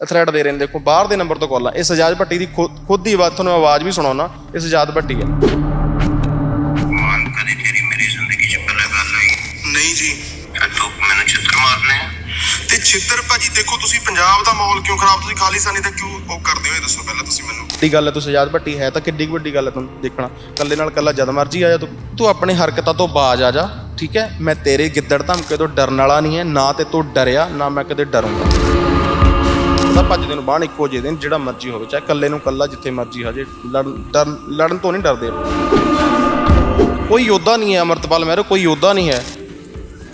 Thread ਦੇ ਰਹੇ ਨੇ। ਦੇਖੋ ਬਾਹਰ ਦੇ ਨੰਬਰ ਤੋਂ ਕਾਲ ਆ। ਇਹ ਸਜਾਦ ਭੱਟੀ ਦੀ ਖੁਦ ਦੀ ਆਵਾਜ਼ ਤੁਹਾਨੂੰ ਆਵਾਜ਼ ਵੀ ਸੁਣਾਉਣਾ। ਇਹ ਸਜਾਦ ਭੱਟੀ ਹੈ ਮਾਨ ਕਦੇ ਤੇਰੀ ਮੇਰੀ ਜ਼ਿੰਦਗੀ 'ਚ ਪਹਿਲਾਂ ਗੱਲ ਹੋਈ ਨਹੀਂ ਜੀ। ਕਿ ਤੂੰ ਮੈਨੂੰ ਚਿੱਤਰ ਮਾਰਨੇ ਆ? ਤੇ ਛਿੱਤਰ ਭਾਜੀ ਦੇਖੋ ਤੁਸੀਂ ਪੰਜਾਬ ਦਾ ਮਾਹੌਲ ਕਿਉਂ ਖਰਾਬ? ਤੁਸੀਂ ਖਾਲਿਸਤਾਨੀ ਦਾ ਕਿਉਂ ਉਹ ਕਰਦੇ ਹੋ? ਇਹ ਦੱਸੋ ਪਹਿਲਾਂ ਤੁਸੀਂ ਮੈਨੂੰ। ਵੱਡੀ ਗੱਲ ਹੈ ਤੂੰ ਸਜਾਦ ਭੱਟੀ ਹੈ ਤਾਂ ਕਿੱਡੀ ਵੱਡੀ ਗੱਲ ਹੈ ਤੁਹਾਨੂੰ ਦੇਖਣਾ। ਕੱਲੇ ਨਾਲ ਕੱਲਾ ਜਦ ਮਰਜ਼ੀ ਆ ਜਾ ਤੂੰ। ਤੂੰ ਆਪਣੇ ਹਰਕਤਾਂ ਤੋਂ ਬਾਜ ਆ ਜਾ ਠੀਕ ਹੈ? ਮੈਂ ਤੇਰੇ ਗਿੱਦੜ ਧਮਕੇ ਤੋਂ ਡਰਨ ਵਾਲਾ ਨਹੀਂ ਹੈ ਨਾ ਤੇ ਤੂੰ ਡਰਿਆ ਨਾ ਮੈਂ ਕਦੇ ਡਰੂੰਗਾ। ਨੂੰ ਬਾਣ ਇੱਕੋ ਜਿਹੇ ਦਿਨ ਜਿਹੜਾ ਮਰਜ਼ੀ ਹੋਵੇ, ਚਾਹੇ ਕੱਲੇ ਨੂੰ ਕੱਲਾ ਜਿੱਥੇ ਮਰਜ਼ੀ ਹਜੇ ਲੜਨ ਲੜਨ ਤੋਂ ਨਹੀਂ ਡਰਦੇ ਕੋਈ ਯੋਧਾ ਨਹੀਂ ਹੈ ਅਮਰਤਪਾਲ ਮਹਿਰੋ, ਕੋਈ ਯੋਧਾ ਨਹੀਂ ਹੈ।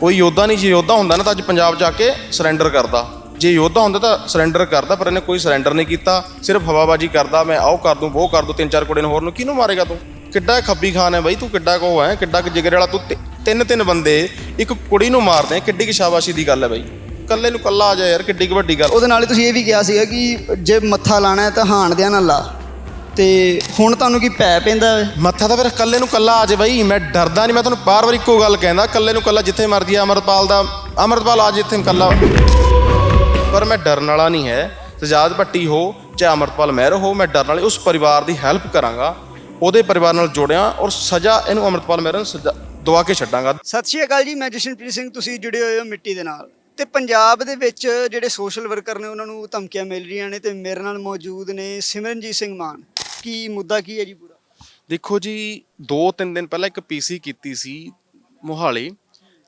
ਕੋਈ ਯੋਧਾ ਨਹੀਂ, ਜੇ ਯੋਧਾ ਹੁੰਦਾ ਨਾ ਤਾਂ ਅੱਜ ਪੰਜਾਬ ਜਾ ਕੇ ਸਰੈਂਡਰ ਕਰਦਾ। ਜੇ ਯੋਧਾ ਹੁੰਦਾ ਤਾਂ ਸਰੈਂਡਰ ਕਰਦਾ, ਪਰ ਇਹਨੇ ਕੋਈ ਸਰੈਂਡਰ ਨਹੀਂ ਕੀਤਾ। ਸਿਰਫ ਹਵਾਬਾਜੀ ਕਰਦਾ, ਮੈਂ ਆਓ ਕਰ ਦੂੰ ਉਹ ਕਰ ਦੂੰ, ਤਿੰਨ ਚਾਰ ਕੁੜੇ ਨੂੰ ਹੋਰ ਨੂੰ ਕਿਹਨੂੰ ਮਾਰੇਗਾ ਤੂੰ? ਕਿੱਡਾ ਖੱਬੀ ਖਾਨ ਹੈ ਬਾਈ, ਤੂੰ ਕਿੱਡਾ ਕੋ ਹੈ, ਕਿੱਡਾ ਕੁ ਜਿਗਰੇ ਵਾਲਾ, ਤੂੰ ਤਿੰਨ ਤਿੰਨ ਬੰਦੇ ਇੱਕ ਕੁੜੀ ਨੂੰ ਮਾਰਦੇ ਕਿੱਡੀ ਕਿ ਸ਼ਾਬਾਸ਼ੀ ਦੀ ਗੱਲ ਹੈ ਬਾਈ। ਕੱਲੇ ਨੂੰ ਕੱਲਾ ਆ ਜਾ ਯਾਰ ਕਿੱਡੀ ਕੁ ਵੱਡੀ ਗੱਲ। ਉਹਦੇ ਨਾਲ ਹੀ ਤੁਸੀਂ ਇਹ ਵੀ ਕਿਹਾ ਸੀਗਾ ਕਿ ਜੇ ਮੱਥਾ ਲਾਣਾ ਹੈ ਤਾਂ ਹਾਣ ਦਿਆਂ ਨਾਲ ਲਾ। ਤੇ ਹੁਣ ਤੁਹਾਨੂੰ ਕੀ ਪੈ ਪੈਂਦਾ ਹੈ ਮੱਥਾ ਤਾਂ ਫਿਰ ਕੱਲੇ ਨੂੰ ਕੱਲਾ ਆ ਜੇ ਬਾਈ ਮੈਂ ਡਰਦਾ ਨਹੀਂ ਮੈਂ ਤੁਹਾਨੂੰ ਬਾਰ ਵਾਰ ਇੱਕੋ ਗੱਲ ਕਹਿੰਦਾ ਕੱਲੇ ਨੂੰ ਕੱਲਾ ਜਿੱਥੇ ਮਰਜ਼ੀ ਆ ਅਮਰਪਾਲ ਦਾ ਅਮਰਪਾਲ ਆ ਜਿੱਥੇ ਕੱਲਾ ਪਰ ਮੈਂ ਡਰਨ ਵਾਲਾ ਨਹੀਂ ਹੈ ਸਜਾਦ ਭੱਟੀ ਹੋ ਚਾਹੇ ਅਮਰਪਾਲ ਮਹਿਰ ਹੋ ਮੈਂ ਡਰਨ ਵਾਲੇ ਉਸ ਪਰਿਵਾਰ ਦੀ ਹੈਲਪ ਕਰਾਂਗਾ ਉਹਦੇ ਪਰਿਵਾਰ ਨਾਲ ਜੁੜਿਆ ਔਰ ਸਜ਼ਾ ਇਹਨੂੰ ਅਮਰਪਾਲ ਮਹਿਰ ਨੂੰ ਸਜ਼ਾ ਦਵਾ ਕੇ ਛੱਡਾਂਗਾ। ਸਤਿ ਸ਼੍ਰੀ ਅਕਾਲ ਜੀ ਮੈਂ ਜਸ਼ਨਪ੍ਰੀਤ ਸਿੰਘ ਤੁਸੀਂ ਜੁੜੇ ਹੋਏ ਹੋ ਮਿੱਟੀ ਦੇ ਨਾਲ। ਤੇ ਪੰਜਾਬ ਦੇ ਵਿੱਚ ਜਿਹੜੇ ਸੋਸ਼ਲ ਵਰਕਰ ਨੇ ਉਹਨਾਂ ਨੂੰ ਧਮਕੀਆਂ ਮਿਲ ਰਹੀਆਂ ਨੇ ਤੇ ਮੇਰੇ ਨਾਲ ਮੌਜੂਦ ਨੇ ਸਿਮਰਨਜੀਤ ਸਿੰਘ ਮਾਨ। ਕੀ ਮੁੱਦਾ ਕੀ ਹੈ ਜੀ ਪੂਰਾ? ਦੇਖੋ ਜੀ 2-3 ਦਿਨ ਪਹਿਲਾਂ ਇੱਕ ਪੀਸੀ ਕੀਤੀ ਸੀ ਮੋਹਾਲੀ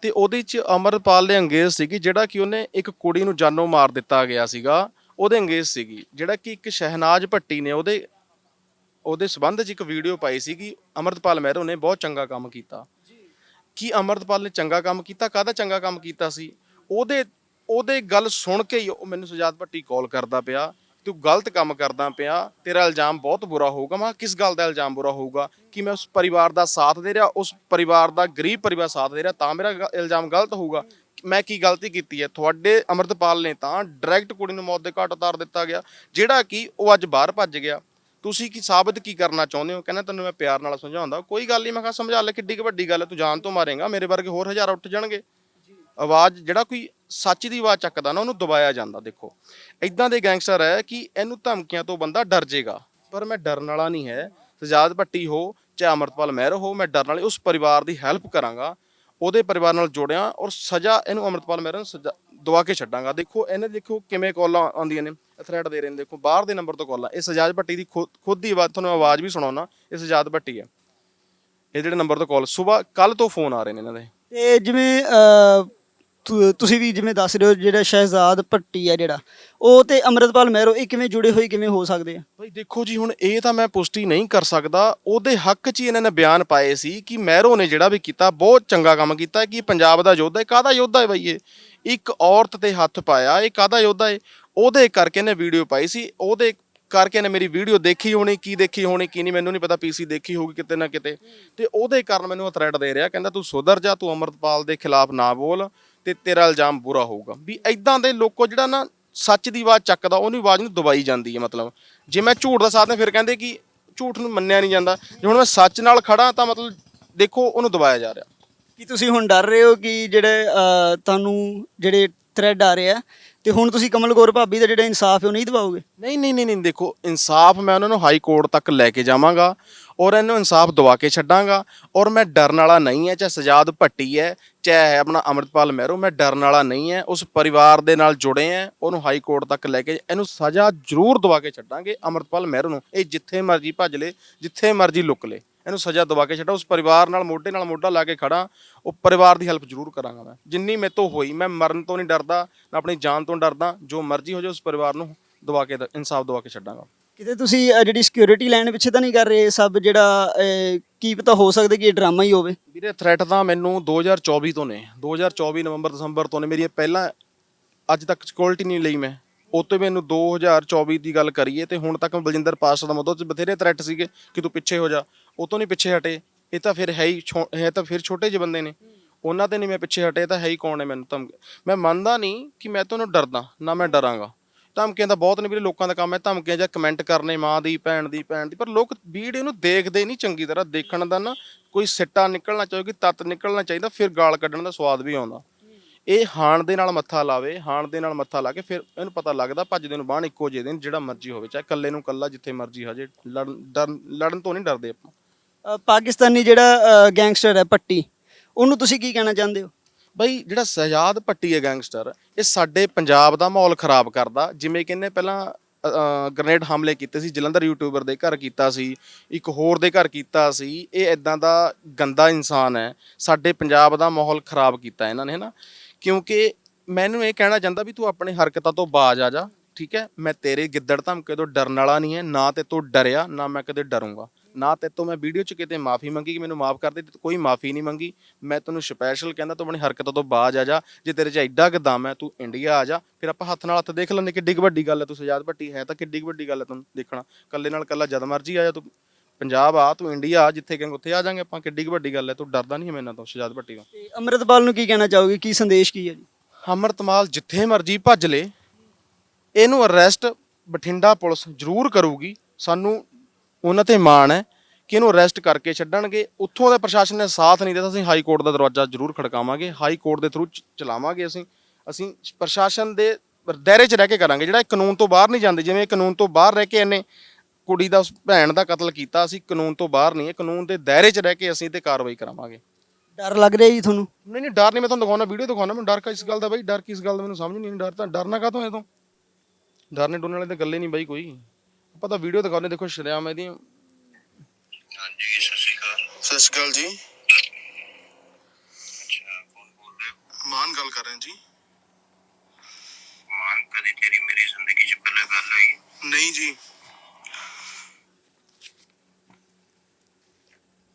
ਤੇ ਉਹਦੇ ਚ ਅਮਰਪਾਲ ਦੇ ਅੰਗੇਜ਼ ਸੀਗੀ ਜਿਹੜਾ ਕਿ ਉਹਨੇ ਇੱਕ ਕੁੜੀ ਨੂੰ ਜਾਨੋਂ ਮਾਰ ਦਿੱਤਾ ਗਿਆ ਸੀਗਾ। ਉਹਦੇ ਅੰਗੇਜ਼ ਸੀਗੀ ਜਿਹੜਾ ਕਿ ਇੱਕ ਸ਼ਹਿਨਾਜ਼ ਭੱਟੀ ਨੇ ਉਹਦੇ ਉਹਦੇ ਸਬੰਧ 'ਚ ਇੱਕ ਵੀਡੀਓ ਪਾਈ ਸੀ ਕਿ ਅਮਰਪਾਲ ਮਹਿਰੋ ਨੇ ਬਹੁਤ ਚੰਗਾ ਕੰਮ ਕੀਤਾ। ਕੀ ਅਮਰਪਾਲ ਨੇ ਚੰਗਾ ਕੰਮ ਕੀਤਾ? ਕਾਹਦਾ ਚੰਗਾ ਕੰਮ ਕੀਤਾ ਸੀ? ਉਹਦੇ ਉਹਦੇ ਗੱਲ ਸੁਣ ਕੇ ਹੀ ਉਹ ਮੈਨੂੰ ਸੁਜਾਤ ਭੱਟੀ ਕਾਲ ਕਰਦਾ ਪਿਆ ਤੂੰ ਗਲਤ ਕੰਮ ਕਰਦਾ ਪਿਆ ਤੇਰਾ ਇਲਜ਼ਾਮ ਬਹੁਤ ਬੁਰਾ ਹੋਊਗਾ ਮੈਂ ਕਿਹਾ, ਕਿਸ ਗੱਲ ਦਾ ਇਲਜ਼ਾਮ ਬੁਰਾ ਹੋਊਗਾ? ਕਿ ਮੈਂ ਉਸ ਪਰਿਵਾਰ ਦਾ ਸਾਥ ਦੇ ਰਿਹਾ ਉਸ ਪਰਿਵਾਰ ਦਾ ਗਰੀਬ ਪਰਿਵਾਰ ਸਾਥ ਦੇ ਰਿਹਾ ਤਾਂ ਮੇਰਾ ਗ- ਇਲਜ਼ਾਮ ਗਲਤ ਹੋਊਗਾ? ਮੈਂ ਕੀ ਗਲਤੀ ਕੀਤੀ ਹੈ? ਤੁਹਾਡੇ ਅਮਰਤਪਾਲ ਨੇ ਤਾਂ ਡਾਇਰੈਕਟ ਕੁੜੀ ਨੂੰ ਮੌਤ ਦੇ ਘਾਟ ਉਤਾਰ ਦਿੱਤਾ ਗਿਆ ਜਿਹੜਾ ਕਿ ਉਹ ਅੱਜ ਬਾਹਰ ਭੱਜ ਗਿਆ। ਤੁਸੀਂ ਕੀ ਸਾਬਤ ਕੀ ਕਰਨਾ ਚਾਹੁੰਦੇ ਹੋ? ਕਹਿੰਦਾ ਤੈਨੂੰ ਮੈਂ ਪਿਆਰ ਨਾਲ ਸਮਝਾਉਂਦਾ ਕੋਈ ਗੱਲ ਨਹੀਂ ਮੈਂ ਕਿਹਾ ਸਮਝਾ ਲੈ ਕਿੱਡੀ ਕੁ ਵੱਡੀ ਗੱਲ ਹੈ ਤੂੰ ਜਾਨ ਤੋਂ ਮਾਰੇਗਾ ਮੇਰੇ ਵਰਗੇ ਹੋਰ ਹਜ਼ਾਰ ਉੱਠ ਜਾਣਗੇ। ਆਵਾਜ਼, ਜਿਹੜਾ ਕੋਈ ਸੱਚ ਦੀ ਆਵਾਜ਼ ਚੱਕਦਾ ਨਾ, ਉਹਨੂੰ ਦਬਾਇਆ ਜਾਂਦਾ, ਦੇਖੋ। ਇਦਾਂ ਦੇ ਗੈਂਗਸਟਰ ਹੈ ਕਿ ਇਹਨੂੰ ਧਮਕੀਆਂ ਤੋਂ ਬੰਦਾ ਡਰ ਜਾਏਗਾ ਪਰ ਮੈਂ ਡਰਨ ਵਾਲਾ ਨਹੀਂ ਹੈ। ਸਜਾਦ ਭੱਟੀ ਹੋ, ਚਾਹੇ ਅਮਰਪਾਲ ਮਹਿਰ ਹੋ, ਮੈਂ ਡਰਨ ਵਾਲੇ ਉਸ ਪਰਿਵਾਰ ਦੀ ਹੈਲਪ ਕਰਾਂਗਾ, ਉਹਦੇ ਪਰਿਵਾਰ ਨਾਲ ਜੁੜਿਆ ਔਰ ਸਜ਼ਾ ਇਹਨੂੰ ਅਮਰਪਾਲ ਮਹਿਰ ਨੂੰ ਸਜ਼ਾ ਦਵਾ ਕੇ ਛੱਡਾਂਗਾ। ਦੇਖੋ, ਇਹਨੇ ਦੇਖੋ ਕਿਵੇਂ ਕਾਲਾਂ ਆਉਂਦੀਆਂ ਨੇ ਥ੍ਰੈਡ ਦੇ ਰਹੇ ਨੇ, ਦੇਖੋ, ਬਾਹਰ ਦੇ ਨੰਬਰ ਤੋਂ ਕਾਲਾਂ। ਇਹ ਸਜਾਦ ਭੱਟੀ ਦੀ ਖੁਦ ਖੁਦ ਦੀ ਆਵਾਜ਼, ਤੁਹਾਨੂੰ ਆਵਾਜ਼ ਵੀ ਸੁਣਾਉਣਾ, ਇਹ ਸਜਾਦ ਭੱਟੀ ਹੈ। ਇਹ ਜਿਹੜੇ ਨੰਬਰ ਤੋਂ ਕਾਲ, ਸਵੇਰ ਕੱਲ ਤੋਂ ਫੋਨ ਆ ਰਹੇ ਨੇ ਇਹਨਾਂ ਦੇ। ਤੇ ਜਿਵੇਂ ਤੁ- ਤੁਸੀਂ ਵੀ ਜਿਵੇਂ ਦੱਸ ਰਹੇ ਹੋ ਜਿਹੜਾ ਸ਼ਹਿਜ਼ਾਦ ਭੱਟੀ ਆ ਜਿਹੜਾ, ਉਹ ਤੇ ਅੰਮ੍ਰਿਤਪਾਲ ਮਹਿਰੋ, ਇਹ ਕਿਵੇਂ ਜੁੜੇ ਹੋਏ, ਕਿਵੇਂ ਹੋ ਸਕਦੇ ਆ? ਭਾਈ ਦੇਖੋ ਜੀ, ਹੁਣ ਇਹ ਤਾਂ ਮੈਂ ਪੁਸ਼ਟੀ ਨਹੀਂ ਕਰ ਸਕਦਾ। ਉਹਦੇ ਹੱਕ 'ਚ ਹੀ ਇਹਨਾਂ ਨੇ ਬਿਆਨ ਪਾਏ ਸੀ ਕਿ ਮਹਿਰੋ ਨੇ ਜਿਹੜਾ ਵੀ ਕੀਤਾ, ਬਹੁਤ ਚੰਗਾ ਕੰਮ ਕੀਤਾ ਕਿ ਪੰਜਾਬ ਦਾ ਯੋਧਾ ਹੈ। ਕਾਹਦਾ ਯੋਧਾ ਹੈ ਬਈ ਇਹ? ਇੱਕ ਔਰਤ ਤੇ ਹੱਥ ਪਾਇਆ, ਇਹ ਕਾਹਦਾ ਯੋਧਾ ਹੈ? ਉਹਦੇ ਕਰਕੇ ਇਹਨੇ ਵੀਡੀਓ ਪਾਈ ਸੀ। ਉਹਦੇ ਕਰਕੇ ਇਹਨੇ ਮੇਰੀ ਵੀਡੀਓ ਦੇਖੀ ਹੋਣੀ, ਕੀ ਦੇਖੀ ਹੋਣੀ, ਕੀ ਨਹੀਂ, ਮੈਨੂੰ ਨਹੀਂ ਪਤਾ ਪੀਸੀ ਦੇਖੀ ਹੋਊਗੀ ਕਿਤੇ ਨਾ ਕਿਤੇ। ਤੇ ਉਹਦੇ ਕਾਰਨ ਮੈਨੂੰ ਥ੍ਰੈਟ ਦੇ ਰਿਹਾ, ਕਹਿੰਦਾ ਤੂੰ ਸੁਧਰ ਜਾ, ਤੂੰ ਅਮਰਤਪਾਲ ਦੇ ਖਿਲਾਫ ਨਾ ਬੋਲ। ਤੇ ਤੇਰਾ ਇਲਜ਼ਾਮ ਬੁਰਾ ਹੋਊਗਾ। ਵੀ ਐਦਾਂ ਦੇ ਲੋਕੋ ਜਿਹੜਾ ਨਾ ਸੱਚ ਦੀ ਆਵਾਜ਼ ਚੱਕਦਾ ਉਹਨੂੰ ਆਵਾਜ਼ ਨੂੰ ਦਬਾਈ ਜਾਂਦੀ ਹੈ ਮਤਲਬ। ਜੇ ਮੈਂ ਝੂਠ ਦਾ ਸਾਥ ਨੇ ਫਿਰ ਕਹਿੰਦੇ ਕਿ ਝੂਠ ਨੂੰ ਮੰਨਿਆ ਨਹੀਂ ਜਾਂਦਾ। ਜੇ ਹੁਣ ਮੈਂ ਸੱਚ ਨਾਲ ਖੜਾ ਤਾਂ ਮਤਲਬ ਦੇਖੋ ਉਹਨੂੰ ਦਬਾਇਆ ਜਾ ਰਿਹਾ। ਕੀ ਤੁਸੀਂ ਹੁਣ ਡਰ ਰਹੇ ਹੋ ਕਿ ਜਿਹੜੇ ਅਹ, ਤੁਹਾਨੂੰ ਜਿਹੜੇ ਥ੍ਰੈਡ ਆ ਰਹੇ ਆ ਤੇ ਹੁਣ ਤੁਸੀਂ ਕਮਲ ਕੌਰ ਭਾਬੀ ਦਾ ਜਿਹੜਾ ਇਨਸਾਫ ਹੈ ਉਹ ਨਹੀਂ ਦਿਵਾਓਗੇ? ਨਹੀਂ ਨਹੀਂ ਨਹੀਂ ਨਹੀਂ, ਦੇਖੋ, ਇਨਸਾਫ ਮੈਂ ਉਹਨਾਂ ਨੂੰ ਹਾਈ ਕੋਰਟ ਤੱਕ ਲੈ ਕੇ ਜਾਵਾਂਗਾ ਔਰ ਇਹਨੂੰ ਇਨਸਾਫ ਦਵਾ ਕੇ ਛੱਡਾਂਗਾ ਔਰ ਮੈਂ ਡਰਨ ਵਾਲਾ ਨਹੀਂ ਹੈ, ਚਾਹੇ ਸਜਾਦ ਭੱਟੀ ਹੈ, ਚਾਹੇ ਆਪਣਾ ਅਮਰਤਪਾਲ ਮਹਿਰੂ, ਮੈਂ ਡਰਨ ਵਾਲਾ ਨਹੀਂ ਹੈ, ਉਸ ਪਰਿਵਾਰ ਦੇ ਨਾਲ ਜੁੜੇ ਹੈ, ਉਹਨੂੰ ਹਾਈ ਕੋਰਟ ਤੱਕ ਲੈ ਕੇ ਇਹਨੂੰ ਸਜ਼ਾ ਜ਼ਰੂਰ ਦਵਾ ਕੇ ਛੱਡਾਂਗੇ ਅਮਰਤਪਾਲ ਮਹਿਰੂ ਨੂੰ। ਇਹ ਜਿੱਥੇ ਮਰਜ਼ੀ ਭੱਜ ਲੇ, ਜਿੱਥੇ ਮਰਜ਼ੀ ਲੁੱਕ ਲੇ। ਇਹਨੂੰ ਸਜ਼ਾ ਦਵਾ ਕੇ ਛੱਡਾ ਉਸ ਪਰਿਵਾਰ ਨਾਲ ਮੋਢੇ ਨਾਲ ਮੋਢਾ ਲਾ ਕੇ ਖੜਾ ਉਹ ਪਰਿਵਾਰ ਦੀ ਹੈਲਪ ਜ਼ਰੂਰ ਕਰਾਂਗਾ ਮੈਂ। ਜਿੰਨੀ ਮੇਰੇ ਤੋਂ ਹੋਈ ਮੈਂ ਮਰਨ ਤੋਂ ਨਹੀਂ ਡਰਦਾ ਨਾ ਆਪਣੀ ਜਾਨ ਤੋਂ ਡਰਦਾ ਜੋ ਮਰਜ਼ੀ ਹੋ ਜਾਏ ਉਸ ਪਰਿਵਾਰ ਨੂੰ ਦਵਾ ਕੇ ਇਨਸਾਫ ਦਵਾ ਕੇ ਛੱਡਾਂਗਾ। ਕਿਤੇ ਤੁਸੀਂ ਜਿਹੜੀ ਸਿਕਿਉਰਿਟੀ ਲੈਣ ਪਿੱਛੇ ਤਾਂ ਨਹੀਂ ਕਰ ਰਹੇ ਇਹ ਸਭ ਜਿਹੜਾ ਕੀ ਪਤਾ ਹੋ ਸਕਦਾ ਕਿ ਇਹ ਡਰਾਮਾ ਹੀ ਹੋਵੇ? ਵੀਰੇ ਥ੍ਰੈਟ ਤਾਂ ਮੈਨੂੰ 2024 ਤੋਂ ਨੇ। 2024 ਨਵੰਬਰ ਦਸੰਬਰ ਤੋਂ ਨੇ। ਮੇਰੀ ਇਹ ਪਹਿਲਾਂ ਅੱਜ ਤੱਕ ਸਿਕਿਉਰਿਟੀ ਨਹੀਂ ਲਈ ਮੈਂ। ਉਹ ਤੋਂ ਮੈਨੂੰ 2024 ਦੀ ਗੱਲ ਕਰੀਏ ਤੇ ਹੁਣ ਤੱਕ ਬਲਜਿੰਦਰ ਪਾਸਟਰ ਦਾ ਮਦੋਂ ਚ ਬਥੇਰੇ ਥ੍ਰੈਟ ਸੀਗੇ ਕਿ ਤੂੰ ਪਿੱਛੇ ਹੋ ਜਾ। ਉਹ ਤੋਂ ਨਹੀਂ ਪਿੱਛੇ ਹਟੇ। ਇਹ ਤਾਂ ਫਿਰ ਹੈ ਹੀ ਛੋ- ਹੈ ਤਾਂ ਫਿਰ ਛੋਟੇ ਜਿਹੇ ਬੰਦੇ ਨੇ। ਉਹਨਾਂ ਤੇ ਨਹੀਂ ਮੈਂ ਪਿੱਛੇ ਹਟੇ, ਇਹ ਤਾਂ ਹੈ ਹੀ ਕੌਣ ਨੇ ਮੈਨੂੰ ਧਮਕ ਮੈਂ ਮੰਨਦਾ ਨਹੀਂ ਕਿ ਮੈਂ ਤੁਹਾਨੂੰ ਡਰਦਾ, ਨਾ ਮੈਂ ਡਰਾਂਗਾ। ਧਮਕੀਆਂ ਤਾਂ ਬਹੁਤ ਨੇ ਵੀਰੇ, ਲੋਕਾਂ ਦਾ ਕੰਮ ਹੈ ਧਮਕੀਆਂ ਜਾਂ ਕਮੈਂਟ ਕਰਨੇ, ਮਾਂ ਦੀ, ਭੈਣ ਦੀ ਭੈਣ ਦੀ। ਪਰ ਲੋਕ ਵੀਡੀਓ ਨੂੰ ਦੇਖਦੇ ਨਹੀਂ ਚੰਗੀ ਤਰ੍ਹਾਂ। ਦੇਖਣ ਦਾ ਨਾ ਕੋਈ ਸਿੱਟਾ ਨਿਕਲਣਾ ਚਾਹੀਦਾ ਕੋਈ ਤੱਤ ਨਿਕਲਣਾ ਚਾਹੀਦਾ, ਫਿਰ ਗਾਲ ਕੱਢਣ ਦਾ ਸਵਾਦ ਵੀ ਆਉਂਦਾ। ਇਹ ਹਾਣ ਦੇ ਨਾਲ ਮੱਥਾ ਲਾਵੇ, ਹਾਣ ਦੇ ਨਾਲ ਮੱਥਾ ਲਾ ਕੇ ਫਿਰ ਇਹਨੂੰ ਪਤਾ ਲੱਗਦਾ ਭੱਜਦੇ ਨੂੰ ਬਾਣ ਇੱਕੋ ਜਿਹੇ ਦਿਨ, ਜਿਹੜਾ ਮਰਜ਼ੀ ਹੋਵੇ, ਚਾਹੇ ਇਕੱਲੇ ਨੂੰ ਇਕੱਲਾ ਜਿੱਥੇ ਮਰਜ਼ੀ ਹਜੇ ਲੜਨ, ਡਰਨ- ਲੜਨ ਤੋਂ ਨਹੀਂ ਡਰਦੇ ਆਪਾਂ। ਅ, ਪਾਕਿਸਤਾਨੀ ਜਿਹੜਾ ਗੈਂਗਸਟਰ ਹੈ ਪੱਟੀ ਉਹਨੂੰ ਤੁਸੀਂ ਕੀ ਕਹਿਣਾ ਚਾਹੁੰਦੇ ਹੋ? ਬਈ ਜਿਹੜਾ ਸਜਾਦ ਪੱਟੀ ਹੈ ਗੈਂਗਸਟਰ ਇਹ ਸਾਡੇ ਪੰਜਾਬ ਦਾ ਮਾਹੌਲ ਖਰਾਬ ਕਰਦਾ। ਜਿਵੇਂ ਕਿ ਇਹਨੇ ਪਹਿਲਾਂ ਗ੍ਰਨੇਡ ਹਮਲੇ ਕੀਤੇ ਸੀ ਜਲੰਧਰ ਯੂਟਿਊਬਰ ਦੇ ਘਰ ਕੀਤਾ ਸੀ ਇੱਕ ਹੋਰ ਦੇ ਘਰ ਕੀਤਾ ਸੀ। ਇਹ ਇਦਾਂ ਦਾ ਗੰਦਾ ਇਨਸਾਨ ਹੈ। ਸਾਡੇ ਪੰਜਾਬ ਦਾ ਮਾਹੌਲ ਖਰਾਬ ਕੀਤਾ ਇਹਨਾਂ ਨੇ ਹਨਾ? ਕਿਉਂਕਿ ਮੈਨੂੰ ਇਹ ਕਹਿਣਾ ਚਾਹੁੰਦਾ ਵੀ ਤੂੰ ਆਪਣੇ ਹਰਕਤਾਂ ਤੋਂ ਬਾਜ ਆ ਜਾ ਠੀਕ ਹੈ? ਮੈਂ ਤੇਰੇ ਗਿੱਦੜ ਧਮਕੇ ਤੋਂ ਡਰਨ ਵਾਲਾ ਨਹੀਂ ਹੈ ਨਾ ਤੇ ਤੂੰ ਡਰਿਆ ਨਾ ਮੈਂ ਕਦੇ ਡਰੂੰਗਾ। ਨਾ ਤੇ ਤੋਂ ਮੈਂ ਵੀਡੀਓ 'ਚ ਕਿਤੇ ਮਾਫੀ ਮੰਗੀ ਕਿ ਮੈਨੂੰ ਮਾਫ ਕਰ ਦੇ ਤੇ ਕੋਈ ਮਾਫੀ ਨਹੀਂ ਮੰਗੀ। ਮੈਂ ਤੈਨੂੰ ਸਪੈਸ਼ਲ ਕਹਿੰਦਾ ਤੂੰ ਆਪਣੀ ਹਰਕਤਾਂ ਤੋਂ ਬਾਜ ਆ ਜਾ। ਜੇ ਤੇਰੇ 'ਚ ਐਡਾ ਕੁ ਦਮ ਹੈ ਤੂੰ ਇੰਡੀਆ ਆ ਜਾ। ਫਿਰ ਆਪਾਂ ਹੱਥ ਨਾਲ ਹੱਥ ਦੇਖ ਲੈਂਦੇ ਕਿੱਡੀ ਵੱਡੀ ਗੱਲ ਹੈ ਤੂੰ ਸਜਾਦ ਭੱਟੀ ਹੈ ਤਾਂ ਕਿੱਡੀ ਵੱਡੀ ਗੱਲ ਹੈ ਤੈਨੂੰ ਦੇਖਣਾ। ਕੱਲੇ ਨਾਲ ਕੱਲਾ ਜਦ ਮਰਜ਼ੀ ਆ ਜਾ ਤੂੰ। ਪੰਜਾਬ ਆ ਤੂੰ ਇੰਡੀਆ ਆ ਜਿੱਥੇ ਕਹੇਂਗੇ ਉੱਥੇ ਆ ਜਾਾਂਗੇ ਆਪਾਂ। ਕਿੱਡੀ ਵੱਡੀ ਗੱਲ ਹੈ ਤੂੰ ਡਰਦਾ ਨਹੀਂ ਨਾਲ ਤੋਂ ਸਜਾਦ ਭੱਟੀ ਤੋਂ। ਤੇ ਅੰਮ੍ਰਿਤਪਾਲ ਨੂੰ ਕੀ ਕਹਿਣਾ ਚਾਹੋਗੇ? ਕੀ ਸੰਦੇਸ਼ ਕੀ ਹੈ ਜੀ? ਅਮਰਤਮਾਲ ਜਿੱਥੇ ਮਰਜ਼ੀ ਭੱਜ ਲੇ। ਇਹਨੂੰ ਅਰੈਸਟ ਬਠਿੰਡਾ ਪੁਲਿਸ ਜ਼ਰੂਰ ਕਰੂਗੀ। ਸਾਨੂੰ ਉਹਨਾਂ ਤੇ ਮਾਣ ਹੈ ਕਿ ਇਹਨੂੰ ਅਰੈਸਟ ਕਰਕੇ ਛੱਡਣਗੇ। ਉੱਥੋਂ ਦਾ ਪ੍ਰਸ਼ਾਸਨ ਨੇ ਸਾਥ ਨਹੀਂ ਦਿੱਤਾ ਅਸੀਂ ਹਾਈ ਕੋਰਟ ਦਾ ਦਰਵਾਜ਼ਾ ਜ਼ਰੂਰ ਖੜਕਾਵਾਂਗੇ। ਹਾਈ ਕੋਰਟ ਦੇ ਥਰੂ ਚਲਾਵਾਂਗੇ ਅਸੀਂ। ਅਸੀਂ ਪ੍ਰਸ਼ਾਸਨ ਦੇ ਦਾਇਰੇ 'ਚ ਰਹਿ ਕੇ ਕਰਾਂਗੇ। ਜਿਹੜਾ ਇਹ ਕਾਨੂੰਨ ਤੋਂ ਬਾਹਰ ਨਹੀਂ ਜਾਂਦੇ ਜਿਵੇਂ ਇਹ ਕਾਨੂੰਨ ਤੋਂ ਬਾਹਰ ਰਹਿ ਕੇ ਇਹਨੇ ਕੁੜੀ ਦਾ ਉਸ ਭੈਣ ਦਾ ਕਤਲ ਕੀਤਾ ਅਸੀਂ ਕਾਨੂੰਨ ਤੋਂ ਬਾਹਰ ਨਹੀਂ ਇਹ ਕਾਨੂੰਨ ਦੇ ਦਾਇਰੇ 'ਚ ਰਹਿ ਕੇ ਅਸੀਂ ਤੇ ਕਾਰਵਾਈ ਕਰਾਵਾਂਗੇ। ਡਰ ਲੱਗ ਰਿਹਾ ਜੀ ਤੁਹਾਨੂੰ? ਨਹੀਂ ਨਹੀਂ ਡਰ ਨਹੀਂ ਮੈਂ ਤੁਹਾਨੂੰ ਦਿਖਾਉਣਾ ਵੀਡੀਓ ਦਿਖਾਉਣਾ ਮੈਨੂੰ ਡਰ ਕਿਸ ਗੱਲ ਦਾ ਬਾਈ? ਡਰ ਕਿਸ ਗੱਲ ਦਾ ਮੈਨੂੰ ਸਮਝ ਨਹੀਂ ਡਰ ਤਾਂ ਡਰਨਾ ਕਾਹਤੋਂ ਹੈ ਤੋਂ? ਡਰਨੇ ਡੋਨੇ ਵਾਲੇ ਤਾਂ ਗੱਲੇ ਨਹੀਂ ਬਾਈ ਕੋਈ। ਆਪਾਂ ਤਾਂ ਵੀਡੀਓ ਦਿਖਾਉਣੇ ਦੇਖੋ ਸ਼ਰਿਆਮ ਇਹਦੀ। ਹਾਂਜੀ ਸਤਿ ਸ਼੍ਰੀ ਅਕਾਲ। ਸਤਿ ਸ਼੍ਰੀ ਅਕਾਲ ਜੀ। ਅੱਛਾ ਕੌਣ ਬੋਲ ਰਹੇ? ਹੋ ਮਾਨ ਗੱਲ ਕਰ ਰਹੇ ਹਾਂ ਜੀ। ਮਾਨ ਕਦੀ ਤੇਰੀ ਮੇਰੀ ਜ਼ਿੰਦਗੀ 'ਚ ਪਹਿਲਾਂ ਗੱਲ ਹੋਈ? ਨਹੀਂ ਜੀ।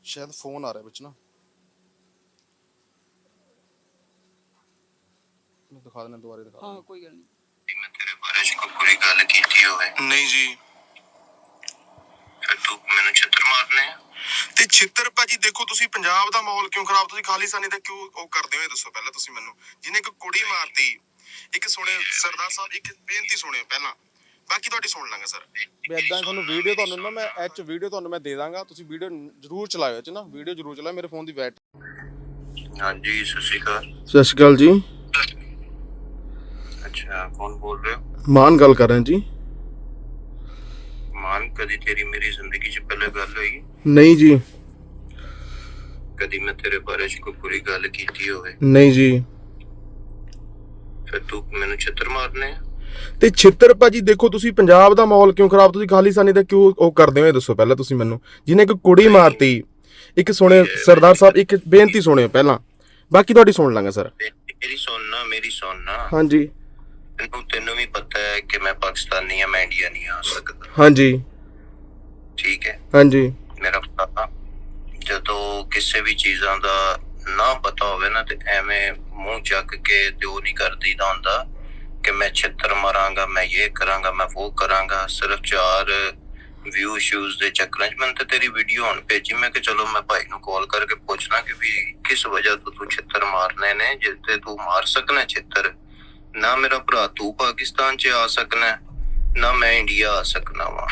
ਸ਼ਾਇਦ ਫੋਨ ਆ ਰਿਹਾ ਵਿੱਚ ਨਾ। ਮੈਂ ਦਿਖਾ ਦੇਣਾ ਦੁਬਾਰੇ ਦਿਖਾ ਹਾਂ ਕੋਈ ਗੱਲ ਨਹੀਂ। ਕਿ ਮੈਂ ਤੇਰੇ ਬਾਰੇ 'ਚ ਕੋਈ ਬੁਰੀ ਗੱਲ ਕੀਤੀ ਹੋਵੇ। ਨਹੀਂ ਜੀ। ਫਿਰ ਤੂੰ ਮੈਨੂੰ ਛਿੱਤਰ ਮਾਰਨੇ ਆ। ਤੇ ਛਿੱਤਰ ਭਾਜੀ ਦੇਖੋ ਤੁਸੀਂ ਪੰਜਾਬ ਦਾ ਮਾਹੌਲ ਕਿਉਂ ਖਰਾਬ? ਤੁਸੀਂ ਖਾਲਿਸਤਾਨੀ ਦਾ ਕਿਉਂ ਉਹ ਕਰਦੇ ਹੋ? ਇਹ ਦੱਸੋ ਪਹਿਲਾਂ ਤੁਸੀਂ ਮੈਨੂੰ। ਜਿਹਨੇ ਇੱਕ ਕੁੜੀ ਮਾਰਤੀ ਇੱਕ ਸੁਣੇ ਸਰਦਾਰ ਸਾਹਿਬ ਇੱਕ ਬੇਨਤੀ ਸੁਣਿਓ ਪਹਿਲਾਂ। ਬਾਕੀ ਤੁਹਾਡੀ ਸੁਣ ਲਾਂਗਾ ਸਰ। ਵੀ ਇਦਾਂ ਤੁਹਾਨੂੰ ਵੀਡੀਓ ਤੁਹਾਨੂੰ ਨਾ ਮੈਂ ਐਚ ਵੀਡੀਓ ਤੁਹਾਨੂੰ ਮੈਂ ਦੇ ਦਾਂਗਾ। ਤੁਸੀਂ ਵੀਡੀਓ ਜ਼ਰੂਰ ਚਲਾਇਓ ਇਹ ਚ ਨਾ। ਵੀਡੀਓ ਜ਼ਰੂਰ ਚਲਾਇਓ ਮੇਰੇ ਫੋਨ ਦੀ ਬੈਟ ਹਾਂਜੀ ਸਤਿ ਸ਼੍ਰੀ ਅਕਾਲ। ਸਤਿ ਸ਼੍ਰੀ ਅਕਾਲ ਜੀ। ਅੱਛਾ ਕੌਣ ਬੋਲ ਰਹੇ ਹੋ? ਮਾਨ ਗੱਲ ਕਰ ਰਹੇ ਜੀ। ਮਾਨ ਕਦੀ ਤੇਰੀ ਮੇਰੀ ਜ਼ਿੰਦਗੀ 'ਚ ਪਹਿਲਾਂ ਗੱਲ ਹੋਈ? ਨਹੀਂ ਜੀ। ਕਦੀ ਮੈਂ ਤੇਰੇ ਬਾਰੇ 'ਚ ਕੋਈ ਬੁਰੀ ਗੱਲ ਕੀਤੀ ਹੋਵੇ? ਨਹੀਂ ਜੀ। ਫਿਰ ਤੂੰ ਮੈਨੂੰ ਛਿੱਤਰ ਮਾਰਨੇ ਆ? ਤੇ ਛਿੱਤਰ ਭਾਜੀ ਦੇਖੋ ਤੁਸੀਂ ਪੰਜਾਬ ਦਾ ਮਾਹੌਲ ਕਿਉਂ ਖਰਾਬ? ਤੁਸੀਂ ਖਾਲਿਸਤਾਨੀ ਦਾ ਕਿਉਂ ਉਹ ਕਰਦੇ ਹੋ? ਇਹ ਦੱਸੋ ਪਹਿਲਾਂ ਤੁਸੀਂ ਮੈਨੂੰ। ਜਿਹਨੇ ਇੱਕ ਕੁੜੀ ਮਾਰਤੀ ਇੱਕ ਸੁਣੇ ਸਰਦਾਰ ਸਾਹਿਬ ਇੱਕ ਬੇਨਤੀ ਸੁਣਿਓ ਪਹਿਲਾਂ। ਬਾਕੀ ਤੁਹਾਡੀ ਸੁਣ ਲਾਂਗਾ ਸਰ। ਮੇਰੀ ਸੁਣਨਾ ਮੇਰੀ ਸੁਣਨਾ। ਹਾਂਜੀ। ਤੈਨੂੰ ਤੈਨੂੰ ਵੀ ਪਤਾ ਹੈ ਕਿ ਮੈਂ ਪਾਕਿਸਤਾਨੀ ਆ ਮੈਂ ਇੰਡੀਆ ਨਹੀਂ ਆ ਸਕਦਾ ਹਾਂਜੀ। ਠੀਕ ਹੈ। ਹਾਂਜੀ। ਮੇਰਾ ਭਰਾ ਜਦੋਂ ਕਿਸੇ ਵੀ ਚੀਜ਼ਾਂ ਦਾ ਨਾ ਪਤਾ ਹੋਵੇ ਨਾ ਤੇ ਐਵੇਂ ਮੂੰਹ ਚੱਕ ਕੇ ਤੇ ਉਹ ਨਹੀਂ ਕਰਦੀ ਦਾ ਹੁੰਦਾ ਕਿ ਮੈਂ ਛਿੱਤਰ ਮਾਰਾਂਗਾ ਮੈਂ ਇਹ ਕਰਾਂਗਾ ਮੈਂ ਉਹ ਕਰਾਂਗਾ ਸਿਰਫ ਚਾਰ ਵਿਊ ਸ਼ੂਜ਼ ਦੇ ਚੱਕਰਾਂ 'ਚ। ਮੈਂ ਤੇ ਤੇਰੀ ਵੀਡੀਓ ਹੁਣ ਭੇਜੀ ਮੈਂ ਕਿ ਚਲੋ ਮੈਂ ਭਾਈ ਨੂੰ ਕਾਲ ਕਰਕੇ ਪੁੱਛਣਾ ਕਿ ਵੀ ਕਿਸ ਵਜ੍ਹਾ ਤੋਂ ਤੂੰ ਛਿੱਤਰ ਮਾਰਨੇ ਨੇ ਜਿਸ ਤੇ ਤੂੰ ਮਾਰ ਸਕਣਾ ਛਿੱਤਰ? ਨਾ ਮੇਰਾ ਭਰਾ ਤੂੰ ਪਾਕਿਸਤਾਨ 'ਚ ਆ ਸਕਣਾ ਨਾ ਮੈਂ ਇੰਡੀਆ ਆ ਸਕਣਾ ਵਾ।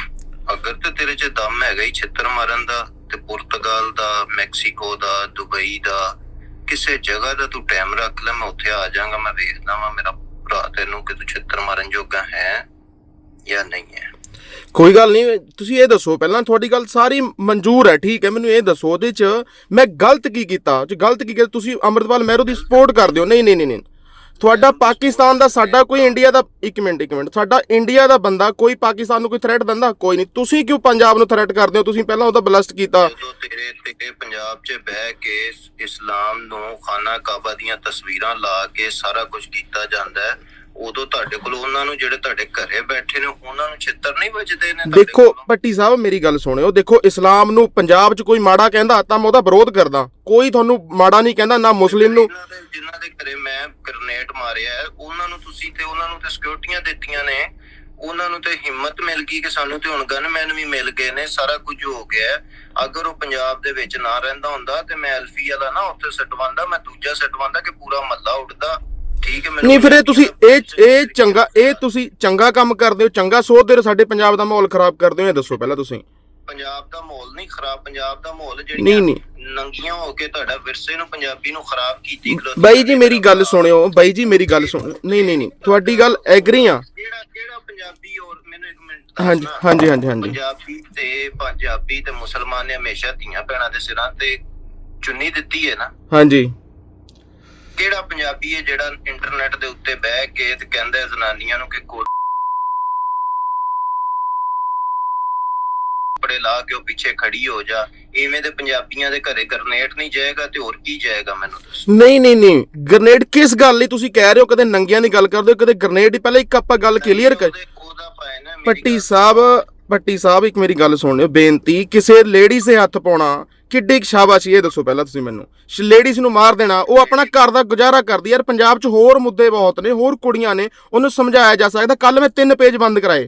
ਅਗਰ ਤੇ ਤੇਰੇ 'ਚ ਦਮ ਹੈਗਾ ਹੀ ਛਿੱਤਰ ਮਾਰਨ ਦਾ ਤੇ ਪੁਰਤਗਾਲ ਦਾ, ਮੈਕਸੀਕੋ ਦਾ, ਦੁਬਈ ਦਾ, ਕਿਸੇ ਜਗ੍ਹਾ ਦਾ ਤੂੰ ਟਾਈਮ ਰੱਖ ਲੈ, ਮੈਂ ਉੱਥੇ ਆ ਜਾਵਾਂਗਾ, ਮੈਂ ਵੇਖਦਾ ਵਾਂ ਮੇਰਾ ਭਰਾ ਤੈਨੂੰ ਕਿ ਤੂੰ ਛਿੱਤਰ ਮਾਰਨ ਜੋਗਾ ਹੈ ਜਾਂ ਨਹੀਂ ਹੈ। ਕੋਈ ਗੱਲ ਨਹੀਂ, ਤੁਸੀਂ ਇਹ ਦੱਸੋ, ਪਹਿਲਾਂ ਤੁਹਾਡੀ ਗੱਲ ਸਾਰੀ ਮਨਜ਼ੂਰ ਹੈ, ਠੀਕ ਹੈ, ਮੈਨੂੰ ਇਹ ਦੱਸੋ ਉਹਦੇ ਚ ਮੈਂ ਗਲਤ ਕੀ ਕੀਤਾ? ਜੇ ਗਲਤ ਕੀ ਕੀਤਾ, ਤੁਸੀਂ ਅੰਮ੍ਰਿਤਪਾਲ ਮਹਿਰੋ ਦੀ ਸਪੋਰਟ ਕਰਦੇ ਹੋ। ਨਹੀਂ ਨਹੀਂ ਨਹੀਂ। ਤੁਹਾਡਾ ਪਾਕਿਸਤਾਨ ਦਾ ਸਾਡਾ ਕੋਈ ਇੰਡੀਆ ਦਾ, ਇੱਕ ਮਿੰਟ ਇੱਕ ਮਿੰਟ। ਸਾਡਾ ਇੰਡੀਆ ਦਾ ਬੰਦਾ ਕੋਈ ਪਾਕਿਸਤਾਨ ਨੂੰ ਕੋਈ ਥ੍ਰੈਟ ਦਿੰਦਾ? ਕੋਈ ਨਹੀਂ। ਤੁਸੀਂ ਕਿਉਂ ਪੰਜਾਬ ਨੂੰ ਥ੍ਰੈਟ ਕਰਦੇ ਹੋ? ਤੁਸੀਂ ਪਹਿਲਾਂ ਉਹਦਾ ਬਲਸਟ ਕੀਤਾ। ਤੇਰੇ ਤੇ ਪੰਜਾਬ 'ਚ ਬਹਿ ਕੇ ਇਸਲਾਮ ਨੂੰ ਖਾਨਾ ਕਾਬਾ ਦੀਆਂ ਤਸਵੀਰਾਂ ਲਾ ਕੇ ਸਾਰਾ ਕੁਝ ਕੀਤਾ ਜਾਂਦਾ ਹੈ ਉਦੋਂ ਤੁਹਾਡੇ ਕੋਲ ਉਹਨਾਂ ਨੂੰ ਜਿਹੜੇ ਤੁਹਾਡੇ ਘਰੇ ਬੈਠੇ ਨੇ ਉਹਨਾਂ ਨੂੰ ਛਿੱਤਰ ਨਹੀਂ ਵੱਜਦੇ ਨੇ ਤੁਹਾਡੇ ਦੇਖੋ ਕੋਲੋਂ? ਪੱਟੀ ਸਾਹਿਬ ਮੇਰੀ ਗੱਲ ਸੁਣਿਓ। ਦੇਖੋ ਇਸਲਾਮ ਨੂੰ ਪੰਜਾਬ 'ਚ ਕੋਈ ਮਾੜਾ ਕਹਿੰਦਾ ਤਾਂ ਮੈਂ ਉਹਦਾ ਵਿਰੋਧ ਕਰਦਾ। ਕੋਈ ਤੁਹਾਨੂੰ ਮਾੜਾ ਨਹੀਂ ਕਹਿੰਦਾ ਨਾ ਮੁਸਲਿਮ ਨੂੰ। ਜਿਨ੍ਹਾਂ ਦੇ ਜਿਨ੍ਹਾਂ ਦੇ ਘਰੇ ਮੈਂ ਗ੍ਰਨੇਡ ਮਾਰਿਆ ਹੈ, ਉਹਨਾਂ ਨੂੰ ਤੁਸੀਂ ਤੇ ਉਹਨਾਂ ਨੂੰ ਤੇ ਸਿਕਿਉਰਟੀਆਂ ਦਿੱਤੀਆਂ ਨੇ। ਉਹਨਾਂ ਨੂੰ ਤੇ ਹਿੰਮਤ ਮਿਲ ਗਈ ਕਿ ਸਾਨੂੰ ਤੇ ਹੁਣ ਗਨਮੈਨ ਵੀ ਮਿਲ ਗਏ ਨੇ ਸਾਰਾ ਕੁਝ ਹੋ ਗਿਆ ਹੈ। ਅਗਰ ਉਹ ਪੰਜਾਬ ਦੇ ਵਿੱਚ ਨਾ ਰਹਿੰਦਾ ਹੁੰਦਾ ਤੇ ਮੈਂ ਅਲਫੀ ਵਾਲਾ ਨਾ ਉੱਥੇ ਸਟਵਾਉਂਦਾ ਮੈਂ ਦੂਜਾ ਸਟਵਾਉਂਦਾ ਕਿ ਪੂਰਾ ਮੱਲਾ ਉੱਡਦਾ। ਠੀਕ ਹੈ ਮੈਨੂੰ ਨਹੀਂ ਫਿਰ ਇਹ ਤੁਸੀਂ ਇਹ ਇਹ ਚੰਗਾ ਇਹ ਤੁਸੀਂ ਚੰਗਾ ਕੰਮ ਕਰਦੇ ਹੋ ਚੰਗਾ ਸੋਚਦੇ ਹੋ ਸਾਡੇ ਪੰਜਾਬ ਦਾ ਮਾਹੌਲ ਖਰਾਬ ਕਰਦੇ ਹੋ ਇਹ ਦੱਸੋ ਪਹਿਲਾਂ ਤੁਸੀਂ। ਪੰਜਾਬ ਦਾ ਮਾਹੌਲ ਨਹੀਂ ਖਰਾਬ ਪੰਜਾਬ ਦਾ ਮਾਹੌਲ ਜਿਹੜੀਆਂ ਨਹੀਂ ਨੰਗੀਆਂ ਹੋ ਕੇ ਤੁਹਾਡਾ ਵਿਰਸੇ ਨੂੰ ਪੰਜਾਬੀ ਨੂੰ ਖਰਾਬ ਕੀਤੀ ਖਲੋਤੀ ਬਾਈ ਜੀ ਮੇਰੀ ਗੱਲ ਸੁਣਿਓ ਬਾਈ ਜੀ ਮੇਰੀ ਗੱਲ ਸੁਣੋ ਨਹੀਂ ਨਹੀਂ ਨਹੀਂ ਤੁਹਾਡੀ ਗੱਲ ਐਗਰੀ ਆ। ਕਿਹੜਾ ਕਿਹੜਾ ਪੰਜਾਬੀ ਔਰ ਮੈਨੂੰ ਇੱਕ ਮਿੰਟ। ਹਾਂਜੀ ਹਾਂਜੀ ਹਾਂਜੀ। ਪੰਜਾਬੀ ਤੇ ਪੰਜਾਬੀ ਤੇ ਮੁਸਲਮਾਨ ਨੇ ਹਮੇਸ਼ਾ ਧੀਆਂ ਭੈਣਾਂ ਦੇ ਸਿਰਾਂ ਤੇ ਚੁੰਨੀ ਦਿੱਤੀ ਹੈ ਨਾ। ਹਾਂਜੀ। ਕਿਹੜਾ ਪੰਜਾਬੀ ਹੈ ਜਿਹੜਾ ਇੰਟਰਨੈਟ ਦੇ ਉੱਤੇ ਬਹਿ ਕੇ ਤੇ ਕਹਿੰਦਾ ਹੈ ਜ਼ਨਾਨੀਆਂ ਨੂੰ ਕਿ ਕੱਪੜੇ ਲਾ ਕੇ ਉਹ ਪਿੱਛੇ ਖੜੀ ਹੋ ਜਾ। ਇਵੇਂ ਦੇ ਪੰਜਾਬੀਆਂ ਦੇ ਘਰੇ ਗਰਨੇਟ ਨਹੀਂ ਜਾਏਗਾ ਤੇ ਹੋਰ ਕੀ ਜਾਏਗਾ ਮੈਨੂੰ ਦੱਸੋ। ਨਹੀਂ ਨਹੀਂ ਨਹੀਂ। ਗ੍ਰਨੇਡ ਕਿਸ ਗੱਲ ਲਈ ਤੁਸੀਂ ਕਹਿ ਰਹੇ ਹੋ? ਕਦੇ ਨੰਗਿਆਂ ਦੀ ਗੱਲ ਕਰਦੇ ਹੋ? ਕਦੇ ਗ੍ਰਨੇਡ ਦੀ? ਪਹਿਲਾਂ ਇੱਕ ਆਪਾਂ ਗੱਲ ਕਲੀਅਰ ਕਰ ਪੱਟੀ ਸਾਹਿਬ ਪੱਟੀ ਸਾਹਿਬ ਇੱਕ ਮੇਰੀ ਗੱਲ ਸੁਣਿਓ। ਬੇਨਤੀ ਕਿਸੇ ਲੇਡੀ ਦੇ ਹੱਥ ਪਾਉਣਾ ਕਿੱਡੀ ਸ਼ਾਬਾਸ਼ੀ ਇਹ ਦੱਸੋ ਪਹਿਲਾਂ ਤੁਸੀਂ ਮੈਨੂੰ। ਲੇਡੀਜ਼ ਨੂੰ ਮਾਰ ਦੇਣਾ ਉਹ ਆਪਣਾ ਘਰ ਦਾ ਗੁਜ਼ਾਰਾ ਕਰਦੀ ਯਾਰ ਪੰਜਾਬ 'ਚ ਹੋਰ ਮੁੱਦੇ ਬਹੁਤ ਨੇ ਹੋਰ ਕੁੜੀਆਂ ਨੇ ਉਹਨੂੰ ਸਮਝਾਇਆ ਜਾ ਸਕਦਾ ਕੱਲ ਮੈਂ ਤਿੰਨ ਪੇਜ ਬੰਦ ਕਰਾਏ।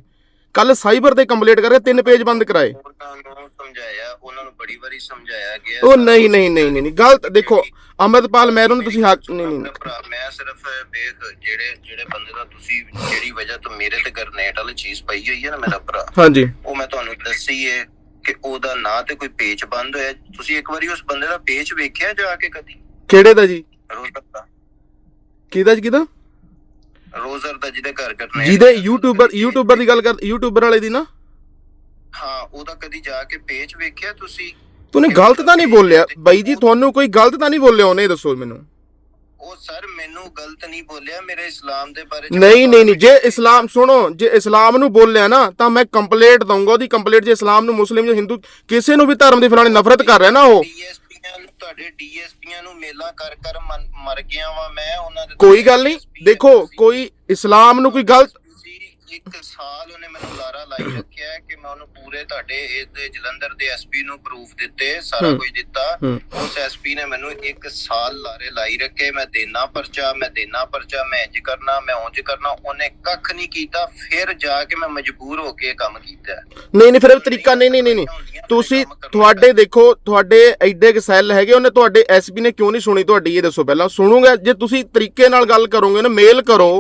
ਕੱਲ ਸਾਈਬਰ ਤੇ ਕੰਪਲੀਟ ਕਰਕੇ ਤਿੰਨ ਪੇਜ ਬੰਦ ਕਰਾਏ। ਸਮਝਾਇਆ ਉਹਨਾਂ ਨੂੰ ਬੜੀ ਵਾਰੀ ਸਮਝਾਇਆ ਗਿਆ ਉਹ ਨਹੀਂ ਨਹੀਂ ਨਹੀਂ ਨਹੀਂ ਗਲਤ ਦੇਖੋ ਅੰਮ੍ਰਿਤਪਾਲ ਮਹਿਰੋਂ ਨੂੰ ਤੁਸੀਂ ਹੱਕ ਨਹੀਂ ਨਹੀਂ। ਮੈਂ ਸਿਰਫ ਵੇਖ ਜਿਹੜੇ ਜਿਹੜੇ ਬੰਦੇ ਦਾ ਤੁਸੀਂ ਜਿਹੜੀ ਵਜ੍ਹਾ ਤੋਂ ਮੇਰੇ ਤੇ ਗਰਨੇਟ ਵਾਲੀ ਚੀਜ਼ ਪਈ ਹੋਈ ਹੈ ਨਾ ਮੇਰਾ ਭਰਾ ਹਾਂਜੀ। ਉਹ ਮੈਂ ਤੁਹਾਨੂੰ ਦੱਸੀ ਏ ਕਿ ਉਹਦਾ ਨਾਂ ਤੇ ਕੋਈ ਪੇਜ ਬੰਦ ਹੋਇਆ। ਤੁਸੀਂ ਇੱਕ ਵਾਰੀ ਉਸ ਬੰਦੇ ਦਾ ਪੇਜ ਵੇਖਿਆ ਜਾ ਕੇ ਕਦੀ? ਕਿਹੜੇ ਦਾ ਜੀ? ਰੋਜ਼ਰ ਦਾ। ਕਿਹਦਾ ਜੀ ਕਿਹਦਾ? ਰੋਜ਼ਰ ਦਾ ਜਿਹਦੇ ਘਰ ਕਰਨੇ ਜਿਹਦੇ ਯੂਟਿਊਬਰ ਯੂਟਿਊਬਰ ਦੀ ਗੱਲ ਕਰ ਯੂਟਿਊਬਰ ਵਾਲੇ ਦੀ ਨਾ? ਹਾਂ ਉਹਦਾ ਕਦੀ ਜਾ ਕੇ ਪੇਜ ਵੇਖਿਆ ਤੁਸੀਂ? ਤੂਨੇ ਗਲਤ ਤਾਂ ਨਹੀਂ ਬੋਲਿਆ। ਬਾਈ ਜੀ ਤੁਹਾਨੂੰ ਕੋਈ ਗਲਤ ਤਾਂ ਨਹੀਂ ਬੋਲਿਆ ਉਹਨੇ ਦੱਸੋ ਮੈਨੂੰ। ਉਹ ਸਰ ਮੈਨੂੰ ਗਲਤ ਨਹੀਂ ਬੋਲਿਆ ਮੇਰੇ ਇਸਲਾਮ ਦੇ ਬਾਰੇ ਨਹੀਂ ਨਹੀਂ ਨਹੀਂ ਜੇ ਇਸਲਾਮ ਸੁਣੋ ਜੇ ਇਸਲਾਮ ਨੂੰ ਬੋਲਿਆ ਨਾ ਤਾਂ ਮੈਂ ਕੰਪਲੇਂਟ ਦਊਂਗਾ ਉਹਦੀ ਕੰਪਲੇਂਟ ਜੇ ਇਸਲਾਮ ਨੂੰ ਮੁਸਲਿਮ ਜਾਂ ਹਿੰਦੂ ਕਿਸੇ ਨੂੰ ਵੀ ਧਰਮ ਦੀ ਫਲਾਣੀ ਨਫ਼ਰਤ ਕਰ ਰਿਹਾ ਨਾ ਉਹ। ਡੀਐਸਪੀਆਂ ਨੂੰ ਤੁਹਾਡੇ ਡੀਐਸਪੀਆਂ ਨੂੰ ਮੇਲਾ ਕਰ ਕਰ ਮਰ ਗਿਆ ਵਾਂ ਮੈਂ ਉਹਨਾਂ ਦੇ ਕੋਈ ਗੱਲ ਨਹੀਂ ਦੇਖੋ ਕੋਈ ਇਸਲਾਮ ਨੂੰ ਕੋਈ ਗਲਤ ਇੱਕ ਸਾਲ ਉਹਨੇ ਮੈਨੂੰ ਲਾਰਾ ਲਾਈ ਰੱਖਿਆ ਕਿ ਮੈਂ ਉਹਨੂੰ ਪੂਰੇ ਤੁਹਾਡੇ ਇਹਦੇ ਜਲੰਧਰ ਦੇ ਐਸਪੀ ਨੂੰ ਪ੍ਰੂਫ ਦਿੱਤੇ ਸਾਰਾ। ਕੁਝ ਦਿੱਤਾ। ਉਸ ਐਸਪੀ ਨੇ ਮੈਨੂੰ ਇੱਕ ਸਾਲ ਲਾਰੇ ਲਾਈ ਰੱਖੇ ਮੈਂ ਦੇਣਾ ਪਰਚਾ ਮੈਂ ਦੇਣਾ ਪਰਚਾ ਮੈਂ ਇੰਜ ਕਰਨਾ ਮੈਂ ਉਂਝ ਕਰਨਾ ਉਹਨੇ ਕੱਖ ਨਹੀਂ ਕੀਤਾ ਫਿਰ ਜਾ ਕੇ ਮੈਂ ਮਜਬੂਰ ਹੋ ਕੇ ਕੰਮ ਕੀਤਾ। ਨਹੀਂ ਨਹੀਂ ਫਿਰ ਤਰੀਕਾ ਨਹੀਂ ਨਹੀਂ ਨਹੀਂ ਤੁਸੀਂ ਤੁਹਾਡੇ ਦੇਖੋ ਤੁਹਾਡੇ ਐਡੇ ਕੁ ਸੈੱਲ ਹੈਗੇ ਉਹਨੇ ਤੁਹਾਡੇ ਐਸਪੀ ਨੇ ਕਿਉਂ ਨਹੀਂ ਸੁਣੀ ਤੁਹਾਡੀ ਇਹ ਦੱਸੋ ਪਹਿਲਾਂ ਸੁਣੂਗਾ ਜੇ ਤੁਸੀਂ ਤਰੀਕੇ ਨਾਲ ਗੱਲ ਕਰੋਗੇ ਨਾ ਮੇਲ ਕਰੋ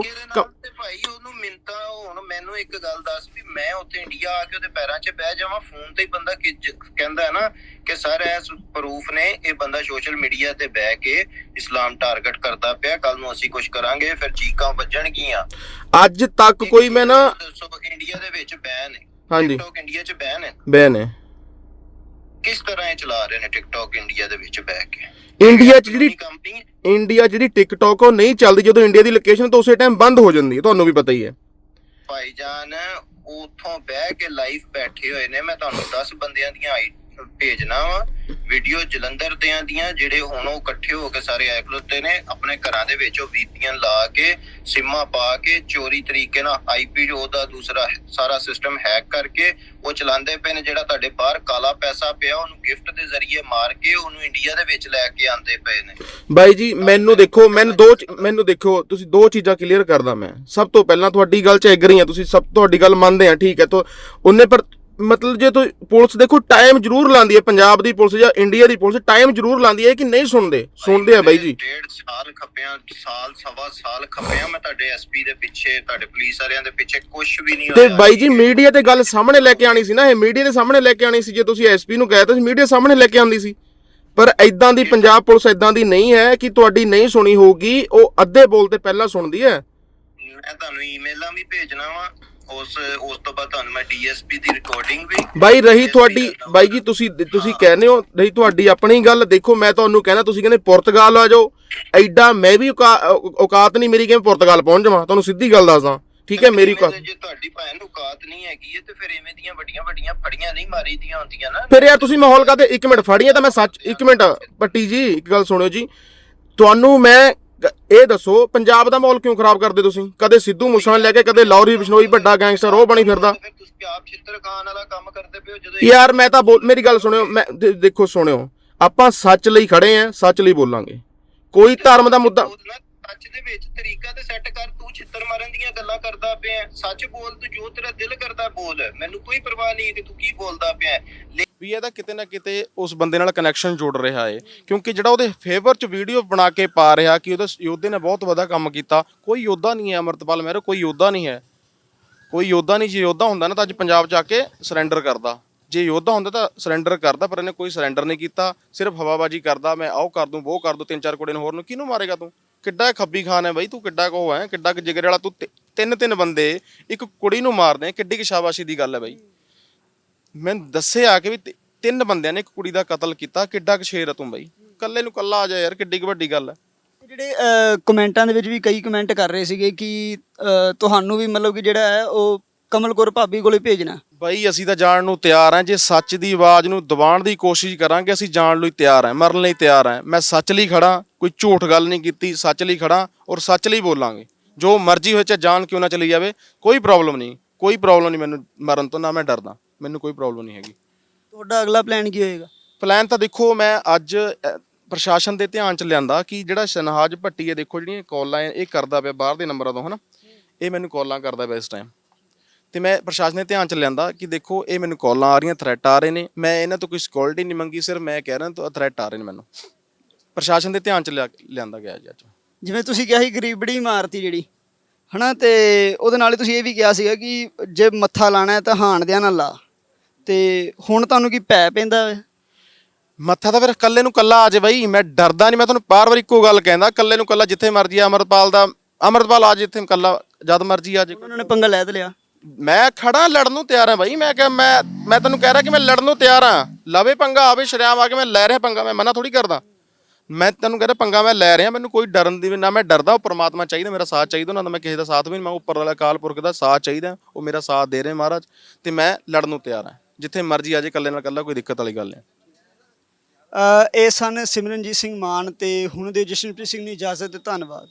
ਭਾਈ ਉਹਨੂੰ ਮਿੰਤਾ ਹੁਣ ਮੈਨੂੰ ਇੱਕ ਗੱਲ ਦੱਸ ਵੀ ਮੈਂ ਉੱਥੇ ਇੰਡੀਆ ਆ ਕੇ ਉਹਦੇ ਪੈਰਾਂ 'ਚ ਬਹਿ ਜਾਵਾਂ ਫੋਨ ਤੇ ਹੀ ਬੰਦਾ ਕਹਿੰਦਾ ਹੈ ਨਾ ਕਿ ਸਰ ਐਸ ਪ੍ਰੂਫ ਨੇ ਇਹ ਬੰਦਾ ਸੋਸ਼ਲ ਮੀਡੀਆ ਤੇ ਬਹਿ ਕੇ ਇਸਲਾਮ ਟਾਰਗੇਟ ਕਰਦਾ ਪਿਆ ਕੱਲ ਨੂੰ ਅਸੀਂ ਕੁਝ ਕਰਾਂਗੇ ਫਿਰ ਚੀਕਾਂ ਵੱਜਣਗੀਆਂ। ਅੱਜ ਤੱਕ ਕੋਈ ਮੈਂ ਨਾ ਇੰਡੀਆ ਦੇ ਵਿੱਚ ਬੈਨ ਹੈ ਹਾਂਜੀ। ਟਿਕਟੌਕ ਇੰਡੀਆ 'ਚ ਬੈਨ ਹੈ ਬੈਨ ਹੈ ਕਿਸ ਤਰ੍ਹਾਂ ਇਹ ਚਲਾ ਰਹੇ ਨੇ ਟਿਕਟੌਕ ਇੰਡੀਆ ਦੇ ਵਿੱਚ ਬਹਿ ਕੇ? ਇੰਡੀਆ 'ਚ ਜਿਹੜੀ ਕੰਪਨੀ ਇੰਡੀਆ ਜਿਹੜੀ ਟਿਕਟੌਕ ਉਹ ਨਹੀਂ ਚੱਲਦੀ ਜਦੋਂ ਇੰਡੀਆ ਦੀ ਲੋਕੇਸ਼ਨ ਤੋਂ ਉਸੇ ਟਾਈਮ ਬੰਦ ਹੋ ਜਾਂਦੀ ਹੈ ਤੁਹਾਨੂੰ ਵੀ ਪਤਾ ਹੀ ਹੈ। ਭਾਈਜਾਨ ਉਥੋਂ ਬਹਿ ਕੇ ਲਾਈਵ ਬੈਠੇ ਹੋਏ ਨੇ ਮੈਂ ਤੁਹਾਨੂੰ 10 ਬੰਦਿਆਂ ਦੀਆਂ ਆਈ ਭੇਜਣਾ ਵਾ। ਵੀਡੀਓ ਜਲੰਧਰ ਦਿਆਂ ਦੀਆਂ ਜਿਹੜੇ ਹੁਣ ਉਹ ਇਕੱਠੇ ਹੋ ਕੇ ਸਾਰੇ ਆਏ ਖਲੋਤੇ ਨੇ, ਆਪਣੇ ਘਰਾਂ ਦੇ ਵਿੱਚ ਉਹ ਵੀਪੀਐਨ ਲਾ ਕੇ, ਸਿਮਾਂ ਪਾ ਕੇ, ਚੋਰੀ ਤਰੀਕੇ ਨਾਲ ਆਈਪੀ ਉਹਦਾ ਦੂਸਰਾ ਸਾਰਾ ਸਿਸਟਮ ਹੈਕ ਕਰਕੇ ਉਹ ਚਲਾਉਂਦੇ ਪਏ ਨੇ, ਜਿਹੜਾ ਤੁਹਾਡੇ ਬਾਹਰ ਕਾਲਾ ਪੈਸਾ ਪਿਆ, ਉਹਨੂੰ ਗਿਫਟ ਦੇ ਜ਼ਰੀਏ ਮਾਰ ਕੇ ਉਹਨੂੰ ਇੰਡੀਆ ਦੇ ਵਿੱਚ ਲੈ ਕੇ ਆਂਦੇ ਪਏ ਨੇ। ਬਾਈ ਜੀ, ਮੈਨੂੰ ਦੇਖੋ, ਮੈਨੂੰ ਦੋ ਮੈਨੂੰ ਦੇਖੋ, ਤੁਸੀਂ ਦੋ ਚੀਜ਼ਾਂ ਕਲੀਅਰ ਕਰਦਾ ਮੈਂ। ਸਭ ਤੋਂ ਪਹਿਲਾਂ ਤੁਹਾਡੀ ਗੱਲ 'ਚ ਐਗਰੀ ਆ, ਤੁਸੀਂ ਸਭ, ਤੁਹਾਡੀ ਗੱਲ ਮੰਨਦੇ ਆ, ਠੀਕ ਹੈ, ਤੋਂ, ਉਹਨੇ ਪਰ ਮਤਲਬ ਜੇ ਤੋ ਪੁਲਿਸ ਦੇਖੋ ਟਾਈਮ ਜ਼ਰੂਰ ਲਾਂਦੀ ਹੈ ਪੰਜਾਬ ਦੀ ਪੁਲਿਸ ਜਾਂ ਇੰਡੀਆ ਦੀ ਪੁਲਿਸ ਟਾਈਮ ਜ਼ਰੂਰ ਲਾਂਦੀ ਹੈ ਕਿ ਨਹੀਂ ਸੁਣਦੇ? ਸੁਣਦੇ ਆ ਬਾਈ ਜੀ। ਡੇਢ ਸਾਲ ਖੱਪਿਆ ਸਾਲ ਸਵਾ ਸਾਲ ਖੱਪਿਆ ਮੈਂ ਤੁਹਾਡੇ ਐਸਪੀ ਦੇ ਪਿੱਛੇ ਤੁਹਾਡੇ ਪੁਲਿਸ ਵਾਲਿਆਂ ਦੇ ਪਿੱਛੇ ਕੁਝ ਵੀ ਨਹੀਂ ਤੇ ਬਾਈ ਜੀ ਮੀਡੀਆ ਤੇ ਗੱਲ ਸਾਹਮਣੇ ਲੈ ਕੇ ਆਣੀ ਸੀ ਨਾ ਇਹ ਮੀਡੀਆ ਦੇ ਸਾਹਮਣੇ ਲੈ ਕੇ ਆਣੀ ਸੀ ਜੇ ਤੁਸੀਂ ਐਸਪੀ ਨੂੰ ਕਹਿ ਤਾ ਸੀ ਮੀਡੀਆ ਸਾਹਮਣੇ ਲੈ ਕੇ ਆਂਦੀ ਸੀ। ਪਰ ਐਦਾਂ ਦੀ ਪੰਜਾਬ ਪੁਲਿਸ ਐਦਾਂ ਦੀ ਨਹੀਂ ਹੈ ਕਿ ਤੁਹਾਡੀ ਨਹੀਂ ਸੁਣੀ ਹੋਊਗੀ ਉਹ ਅੱਧੇ ਬੋਲ ਤੇ ਪਹਿਲਾਂ ਸੁਣਦੀ ਹੈ। ਮੈਂ ਤੁਹਾਨੂੰ ਈਮੇਲਾਂ ਵੀ ਭੇਜਣਾ ਵਾ। ਉਸ ਉਸ ਤੋਂ ਬਾਅਦ ਤੁਹਾਨੂੰ ਮੈਂ ਡੀਐਸਪੀ ਦੀ ਰਿਕਾਰਡਿੰਗ ਵੀ ਬਾਈ ਰਹੀ ਤੁਹਾਡੀ ਬਾਈ ਜੀ ਤੁਸੀਂ ਤੁਸੀਂ ਕਹਿੰਦੇ ਹੋ ਰਹੀ ਤੁਹਾਡੀ ਆਪਣੀ ਗੱਲ ਦੇਖੋ ਮੈਂ ਤੁਹਾਨੂੰ ਕਹਿਣਾ ਤੁਸੀਂ ਕਹਿੰਦੇ ਪੁਰਤਗਾਲ ਆ ਜਾਓ। ਐਡਾ ਮੈਂ ਵੀ ਔਕਾਤ ਨਹੀਂ ਮੇਰੀ ਕਿ ਮੈਂ ਪੁਰਤਗਾਲ ਪਹੁੰਚ ਜਾਵਾਂ ਤੁਹਾਨੂੰ ਸਿੱਧੀ ਗੱਲ ਦੱਸਦਾ। ਠੀਕ ਹੈ ਮੇਰੀ ਔਕਾਤ ਜੇ ਤੁਹਾਡੀ ਭੈਣ ਨੂੰ ਔਕਾਤ ਨਹੀਂ ਹੈਗੀ ਤੇ ਫਿਰ ਐਵੇਂ ਦੀਆਂ ਵੱਡੀਆਂ ਵੱਡੀਆਂ ਫੜੀਆਂ ਨਹੀਂ ਮਾਰੀ ਦੀਆਂ ਹੁੰਦੀਆਂ ਨਾ। ਫਿਰ ਯਾਰ ਤੁਸੀਂ ਮਾਹੌਲ ਕਾਤੇ ਇੱਕ ਮਿੰਟ ਫੜੀਆਂ ਤਾਂ ਮੈਂ ਸੱਚ ਇੱਕ ਮਿੰਟ ਪੱਟੀ ਜੀ ਇੱਕ ਗੱਲ ਸੁਣਿਓ ਜੀ। ਤੁਹਾਨੂੰ ਮੈਂ ਇਹ ਦੱਸੋ ਪੰਜਾਬ ਦਾ ਮਾਹੌਲ ਕਿਉਂ ਖਰਾਬ ਕਰਦੇ ਤੁਸੀਂ? ਕਦੇ ਸਿੱਧੂ ਮੂਸੇਵਾਲੇ ਲੈ ਕੇ ਕਦੇ ਲੌਰੀ ਬਿਸ਼ਨੋਈ ਵੱਡਾ ਗੈਂਗਸਟਰ ਉਹ ਬਣੀ ਫਿਰਦਾ। ਫਿਰ ਤੁਸੀਂ ਆਪ ਛਿੱਤਰ ਖਾਨ ਵਾਲਾ ਕੰਮ ਕਰਦੇ ਪਿਓ ਜਦੋਂ ਯਾਰ ਮੈਂ ਤਾਂ ਮੇਰੀ ਗੱਲ ਸੁਣਿਓ ਮੈਂ ਦੇਖੋ ਸੁਣਿਓ। ਆਪਾਂ ਸੱਚ ਲਈ ਖੜੇ ਆਂ ਸੱਚ ਲਈ ਬੋਲਾਂਗੇ। ਕੋਈ ਧਰਮ ਦਾ ਮੁੱਦਾ ਸੱਚ ਦੇ ਵਿੱਚ ਤਰੀਕਾ ਤੇ ਸੈੱਟ ਕਰ ਤੂੰ ਛਿੱਤਰ ਮਾਰਨ ਦੀਆਂ ਗੱਲਾਂ ਕਰਦਾ ਪਿਆ। ਸੱਚ ਬੋਲ ਤੂੰ ਜੋ ਤੇਰਾ ਦਿਲ ਕਰਦਾ ਬੋਲ। ਮੈਨੂੰ ਕੋਈ ਪਰਵਾਹ ਨਹੀਂ ਕਿ ਤੂੰ ਕੀ ਬੋਲਦਾ ਪਿਆ। ਵੀ ਇਹਦਾ ਕਿਤੇ ਨਾ ਕਿਤੇ ਉਸ ਬੰਦੇ ਨਾਲ ਕਨੈਕਸ਼ਨ ਜੁੜ ਰਿਹਾ ਹੈ ਕਿਉਂਕਿ ਜਿਹੜਾ ਉਹਦੇ ਫੇਵਰ ਚ ਵੀਡੀਓ ਬਣਾ ਕੇ ਪਾ ਰਿਹਾ ਕਿ ਉਹਦੇ ਯੋਧੇ ਨੇ ਬਹੁਤ ਵਧੀਆ ਕੰਮ ਕੀਤਾ। ਕੋਈ ਯੋਧਾ ਨਹੀਂ ਹੈ ਅਮਰਤਪਾਲ ਮਹਿਰੋ, ਕੋਈ ਯੋਧਾ ਨਹੀਂ ਹੈ। ਕੋਈ ਯੋਧਾ ਨਹੀਂ, ਜੇ ਯੋਧਾ ਹੁੰਦਾ ਨਾ ਤਾਂ ਅੱਜ ਪੰਜਾਬ 'ਚ ਆ ਕੇ ਸਰੈਂਡਰ ਕਰਦਾ। ਜੇ ਯੋਧਾ ਹੁੰਦਾ ਤਾਂ ਸਰੈਂਡਰ ਕਰਦਾ, ਪਰ ਇਹਨੇ ਕੋਈ ਸਰੈਂਡਰ ਨਹੀਂ ਕੀਤਾ। ਸਿਰਫ ਹਵਾਬਾਜੀ ਕਰਦਾ, ਮੈਂ ਆਹ ਕਰ ਦੂੰ ਉਹ ਕਰ ਦੂੰ, ਤਿੰਨ ਚਾਰ ਕੁੜੇ ਨੂੰ ਹੋਰ ਨੂੰ। ਕਿਹਨੂੰ ਮਾਰੇਗਾ ਤੂੰ? ਕਿੱਡਾ ਖੱਬੀ ਖਾਨ ਹੈ ਬਾਈ, ਤੂੰ ਕਿੱਡਾ ਕੋ ਹੈ, ਕਿੱਡਾ ਕੁ ਜਿਗਰੇ ਵਾਲਾ, ਤੂੰ ਤਿੰਨ ਤਿੰਨ ਬੰਦੇ ਇੱਕ ਕੁੜੀ ਨੂੰ ਮਾਰਦੇ ਕਿੱਡੀ ਕਿ ਸ਼ਾਬਾਸ਼ੀ ਦੀ ਗੱਲ ਹੈ ਬਾਈ। ਮੈਂ ਦੱਸਿਆ ਕਿ ਵੀ ਤਿ- ਤਿੰਨ ਬੰਦਿਆਂ ਨੇ ਇੱਕ ਕੁੜੀ ਦਾ ਕਤਲ ਕੀਤਾ ਕਿੱਡਾ ਕੁ ਸ਼ੇਰ ਹੈ ਤੂੰ ਬਾਈ? ਕੱਲੇ ਨੂੰ ਕੱਲਾ ਆ ਜਾ ਯਾਰ ਕਿੱਡੀ ਕੁ ਵੱਡੀ ਗੱਲ ਹੈ ਜਿਹੜੇ ਅਹ, ਕਮੈਂਟਾਂ ਦੇ ਵਿੱਚ ਵੀ ਕਈ ਕਮੈਂਟ ਕਰ ਰਹੇ ਸੀਗੇ ਕਿ ਅਹ, ਤੁਹਾਨੂੰ ਵੀ ਮਤਲਬ ਕਿ ਜਿਹੜਾ ਹੈ ਉਹ ਕਮਲ ਕੌਰ ਭਾਬੀ ਕੋਲੇ ਭੇਜਣਾ। ਬਾਈ ਅਸੀਂ ਤਾਂ ਜਾਣ ਨੂੰ ਤਿਆਰ ਹਾਂ ਜੇ ਸੱਚ ਦੀ ਆਵਾਜ਼ ਨੂੰ ਦਬਾਉਣ ਦੀ ਕੋਸ਼ਿਸ਼ ਕਰਾਂਗੇ ਅਸੀਂ ਜਾਣ ਲਈ ਤਿਆਰ ਹਾਂ ਮਰਨ ਲਈ ਤਿਆਰ ਹਾਂ। ਮੈਂ ਸੱਚ ਲਈ ਖੜਾ ਕੋਈ ਝੂਠ ਗੱਲ ਨਹੀਂ ਕੀਤੀ ਸੱਚ ਲਈ ਖੜਾ ਔਰ ਸੱਚ ਲਈ ਬੋਲਾਂਗੇ। ਜੋ ਮਰਜ਼ੀ ਹੋਏ ਚਾਹੇ ਜਾਨ ਕਿਉਂ ਨਾ ਚਲੀ ਜਾਵੇ ਕੋਈ ਪ੍ਰੋਬਲਮ ਨਹੀਂ ਕੋਈ ਪ੍ਰੋਬਲਮ ਨਹੀਂ ਮੈਨੂੰ ਮਰਨ ਤੋਂ ਨਾ ਮੈਂ ਡਰਦਾ। ਮੈਨੂੰ ਕੋਈ ਪ੍ਰੋਬਲਮ ਨਹੀਂ ਹੈਗੀ। ਤੁਹਾਡਾ ਅਗਲਾ ਪਲਾਨ ਕੀ ਹੋਏਗਾ? ਪਲਾਨ ਤਾਂ ਦੇਖੋ ਮੈਂ ਅੱਜ ਅ, ਪ੍ਰਸ਼ਾਸਨ ਦੇ ਧਿਆਨ ਚ ਲਿਆਂਦਾ ਕਿ ਜਿਹੜਾ ਸ਼ਨਹਾਜ ਭੱਟੀ ਹੈ ਦੇਖੋ ਜਿਹੜੀਆਂ ਕਾਲਾਂ ਇਹ ਕਰਦਾ ਪਿਆ ਬਾਹਰ ਦੇ ਨੰਬਰਾਂ ਤੋਂ ਹਨਾ? ਇਹ ਮੈਨੂੰ ਕਾਲਾਂ ਕਰਦਾ ਪਿਆ ਇਸ ਟਾਈਮ ਤੇ ਮੈਂ ਪ੍ਰਸ਼ਾਸਨ ਦੇ ਧਿਆਨ ਚ ਲਿਆਂਦਾ ਕਿ ਦੇਖੋ ਇਹ ਮੈਨੂੰ ਕਾਲਾਂ ਆ ਰਹੀਆਂ ਥ੍ਰੈਟ ਆ ਰਹੇ ਨੇ। ਮੈਂ ਇਹਨਾਂ ਤੋਂ ਕੋਈ ਸਿਕਿਉਰਿਟੀ ਨਹੀਂ ਮੰਗੀ ਸਿਰ ਮੈਂ ਕਹਿ ਰਿਹਾ ਤਾਂ ਥ੍ਰੈਟ ਆ ਰਹੇ ਨੇ ਮੈਨੂੰ। ਪ੍ਰਸ਼ਾਸਨ ਦੇ ਧਿਆਨ ਚ ਲਿਆ- ਲਿਆਂਦਾ ਗਿਆ ਜੀ ਅੱਜ। ਜਿਵੇਂ ਤੁਸੀਂ ਕਿਹਾ ਸੀ ਗਰੀਬੜੀ ਮਾਰਤੀ ਜਿਹੜੀ ਹਨਾ? ਤੇ ਉਹਦੇ ਨਾਲ ਹੀ ਤੁਸੀਂ ਇਹ ਵੀ ਕਿਹਾ ਸੀਗਾ ਕਿ ਜੇ ਮੱਥਾ ਲਾਣਾ ਹੈ ਤਾਂ ਹਾਣ ਦਿਆਂ ਨਾਲ ਲਾ। ਤੇ ਹੁਣ ਤੁਹਾਨੂੰ ਕੀ ਪੈ ਪੈਂਦਾ ਵੇ? ਮੱਥਾ ਤਾਂ ਫਿਰ ਕੱਲੇ ਨੂੰ ਕੱਲਾ ਆ ਜੇ ਬਾਈ। ਮੈਂ ਡਰਦਾ ਨਹੀਂ ਮੈਂ ਤੁਹਾਨੂੰ ਬਾਰ-ਬਾਰ ਇੱਕੋ ਗੱਲ ਕਹਿੰਦਾ ਕੱਲੇ ਨੂੰ ਕੱਲਾ ਜਿੱਥੇ ਮਰਜ਼ੀ ਅਮਰਪਾਲ ਦਾ ਅਮਰਪਾਲ ਆ ਜੇ ਇੱਥੇ ਕੱਲਾ ਜਦ ਮਰਜ਼ੀ ਆ ਜੇ ਉਹਨਾਂ ਨੇ ਪੰਗਾ ਲੈ ਤੇ ਲਿਆ। ਮੈਂ ਖੜਾ ਲੜਨ ਨੂੰ ਤਿਆਰ ਹਾਂ ਬਾਈ। ਮੈਂ ਕਿਹਾ ਮੈਂ ਮੈਂ ਤੈਨੂੰ ਕਹਿ ਰਿਹਾ ਕਿ ਮੈਂ ਲੜਨ ਨੂੰ ਤਿਆਰ ਹਾਂ ਲਵੇ ਪੰਗਾ ਆਵੇ ਸ਼ਰਿਆਮ ਆ ਕੇ ਮੈਂ ਲੈ ਰਿਹਾ ਪੰਗਾ ਮੈਂ ਮਨਾ ਥੋੜੀ ਕਰਦਾ। ਮੈਂ ਤੈਨੂੰ ਕਹਿ ਰਿਹਾ ਪੰਗਾ ਮੈਂ ਲੈ ਰਿਹਾ ਮੈਨੂੰ ਕੋਈ ਡਰਨ ਦੀ ਵੀ ਨਾ ਮੈਂ ਡਰਦਾ ਉਹ ਪ੍ਰਮਾਤਮਾ ਚਾਹੀਦਾ ਮੇਰਾ ਸਾਥ ਚਾਹੀਦਾ ਉਹਨਾਂ ਦਾ ਮੈਂ ਕਿਸੇ ਦਾ ਸਾਥ ਵੀ ਨਹੀਂ ਮੈਂ ਉੱਪਰ ਵਾਲਾ ਅਕਾਲ ਪੁਰਖ ਦਾ ਸਾਥ ਚਾਹੀਦਾ ਉਹ ਮੇਰਾ ਸਾਥ ਦੇ ਰਹੇ ਮਹਾਰਾਜ ਤੇ ਮੈਂ ਲੜਨ ਨੂੰ ਤਿਆਰ ਹਾਂ ਜਿੱਥੇ ਮਰਜ਼ੀ ਆ ਜੇ ਇਕੱਲੇ ਨਾਲ ਇਕੱਲਾ ਕੋਈ ਦਿੱਕਤ ਵਾਲੀ ਗੱਲ ਨਹੀਂ। ਅ, ਇਹ ਸਨ ਸਿਮਰਨਜੀਤ ਸਿੰਘ ਮਾਨ ਤੇ ਹੁਣ ਦੇ ਜਸ਼ਨਪ੍ਰੀਤ ਸਿੰਘ ਨੂੰ ਇਜਾਜ਼ਤ ਧੰਨਵਾਦ।